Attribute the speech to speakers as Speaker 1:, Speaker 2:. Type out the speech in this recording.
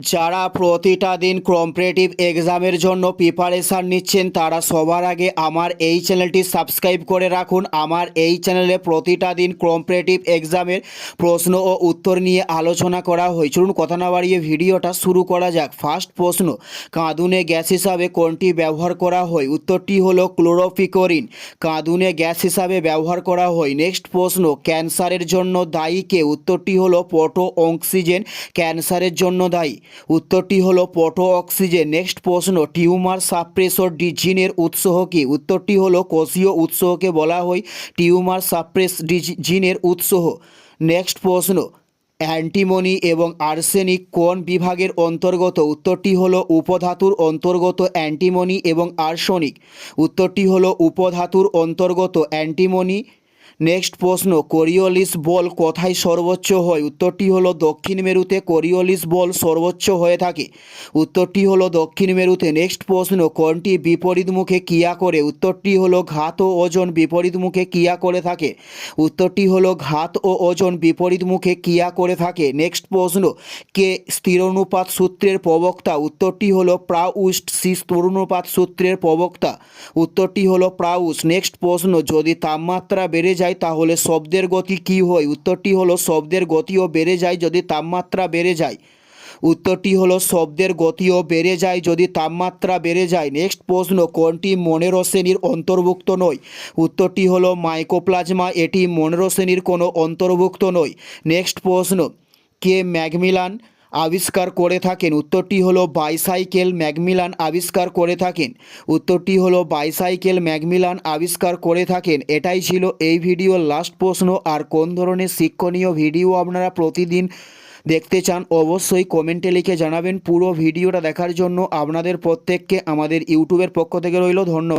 Speaker 1: যারা প্রতিটা দিন কম্পারেটিভ এক্সামের জন্য প্রিপারেশান নিচ্ছেন, তারা সবার আগে আমার এই চ্যানেলটি সাবস্ক্রাইব করে রাখুন। আমার এই চ্যানেলে প্রতিটা দিন কম্পারেটিভ এক্সামের প্রশ্ন ও উত্তর নিয়ে আলোচনা করা হয়। চলুন কথা না বাড়িয়ে ভিডিওটা শুরু করা যাক। ফার্স্ট প্রশ্ন, কাঁদুনে গ্যাস হিসাবে কোনটি ব্যবহার করা হয়? উত্তরটি হলো ক্লোরোফিকোরিন। কাঁদুনে গ্যাস হিসাবে ব্যবহার করা হয়। নেক্সট প্রশ্ন, ক্যান্সারের জন্য দায়ী কে? উত্তরটি হলো পটো অক্সিজেন ক্যান্সারের জন্য দায়ী। উত্তরটি হলো পটো অক্সিজেন। নেক্সট প্রশ্ন, টিউমার সাপ্রেসর ডি জিনের উৎস কি? উত্তরটি হলো কোষীয় উৎসকে বলা হয় টিউমার সাপ্রেস ডি জিনের উৎস। নেক্সট প্রশ্ন, অ্যান্টিমনি এবং আর্সেনিক কোন বিভাগের অন্তর্গত? উত্তরটি হলো উপধাতুর অন্তর্গত অ্যান্টিমনি এবং আর্সেনিক। উত্তরটি হলো উপধাতুর অন্তর্গত অ্যান্টিমনি নেক্সট প্রশ্ন, কোরিওলিস বল কোথায় সর্বোচ্চ হয়? উত্তরটি হলো দক্ষিণ মেরুতে কোরিওলিস বল সর্বোচ্চ হয়ে থাকে। উত্তরটি হলো দক্ষিণ মেরুতে। নেক্সট প্রশ্ন কোনটি বিপরীত মুখে ক্রিয়া করে? উত্তরটি হলো ঘাত ও ওজন বিপরীত মুখে ক্রিয়া করে থাকে। উত্তরটি হলো ঘাত ও ওজন বিপরীত মুখে ক্রিয়া করে থাকে। নেক্সট প্রশ্ন, কে স্থিরনুপাত সূত্রের প্রবক্তা? উত্তরটি হলো প্রাউস্ট সি স্থিরনুপাত সূত্রের প্রবক্তা। উত্তরটি হলো প্রাউস নেক্সট প্রশ্ন, যদি তাপমাত্রা বেড়ে যায় তাহলে শব্দের গতি কী হয়? উত্তরটি হলো, শব্দের গতিও বেড়ে যায় যদি তাপমাত্রা বেড়ে যায়। উত্তরটি হলো, শব্দের গতিও বেড়ে যায় যদি তাপমাত্রা বেড়ে যায়। নেক্সট প্রশ্ন, কোনটি মনেরো শ্রেণির অন্তর্ভুক্ত নয়? উত্তরটি হলো, মাইকোপ্লাজমা, এটি মনেরো শ্রেণির কোনো অন্তর্ভুক্ত নয়। নেক্সট প্রশ্ন, কে ম্যাকমিলান আবিষ্কার করে থাকেন। উত্তরটি হলো বাইসাইকেল ম্যাকমিলান আবিষ্কার করে থাকেন। উত্তরটি হলো বাইসাইকেল ম্যাকমিলান আবিষ্কার করে থাকেন। এটাই ছিল এই ভিডিওর লাস্ট প্রশ্ন। আর কোন ধরনের শিক্ষণীয় ভিডিও আপনারা প্রতিদিন দেখতে চান, অবশ্যই কমেন্টে লিখে জানাবেন। পুরো ভিডিওটা দেখার জন্য আপনাদের প্রত্যেককে আমাদের ইউটিউবের পক্ষ থেকে রইল। ধন্যবাদ।